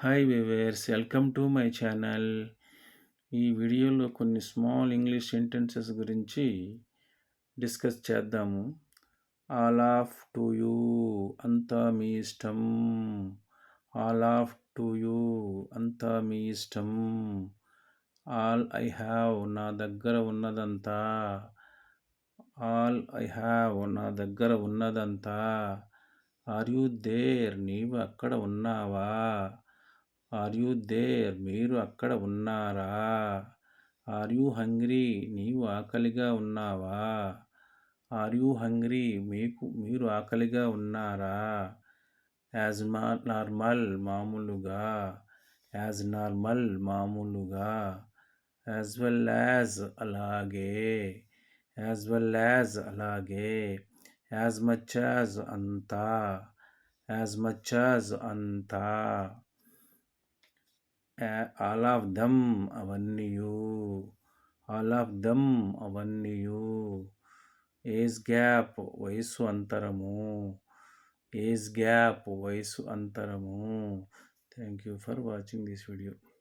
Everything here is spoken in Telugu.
Hi viewers welcome to my channel ఈ వీడియోలో కొన్ని స్మాల్ ఇంగ్లీష్ సెంటెన్సెస్ గురించి డిస్కస్ చేద్దాము. ఆల్ ఆఫ్ టు యూ అంతా మీ ఇష్టం. ఆల్ ఆఫ్ టు యూ అంతా మీ ఇష్టం. ఆల్ ఐ హ్యావ్ నా దగ్గర ఉన్నదంతా. ఆల్ ఐ హ్యావ్ నా దగ్గర ఉన్నదంతా. ఆర్ యూ దేర్ నీవు అక్కడ ఉన్నావా? Are you there? మీరు అక్కడ ఉన్నారా? Are you hungry? నీవు ఆకలిగా ఉన్నావా? Are you hungry? మీకు మీరు ఆకలిగా ఉన్నారా? యాజ్ మా నార్మల్ మామూలుగా. యాజ్ నార్మల్ మామూలుగా. యాజ్ వెల్ యాజ్ అలాగే. యాజ్ వెల్ యాజ్ అలాగే. యాజ్ మచ్ యాజ్ అంతా. యాజ్ మచ్ యాజ్ అంతా. ఆల్ ఆఫ్ దమ్ అవన్నీయు ఆల్ ఆఫ్ దమ్ అవన్నీయు. ఏజ్ గ్యాప్ వయసు అంతరము ఏజ్ గ్యాప్ వయసు అంతరము. Thank you for watching this video.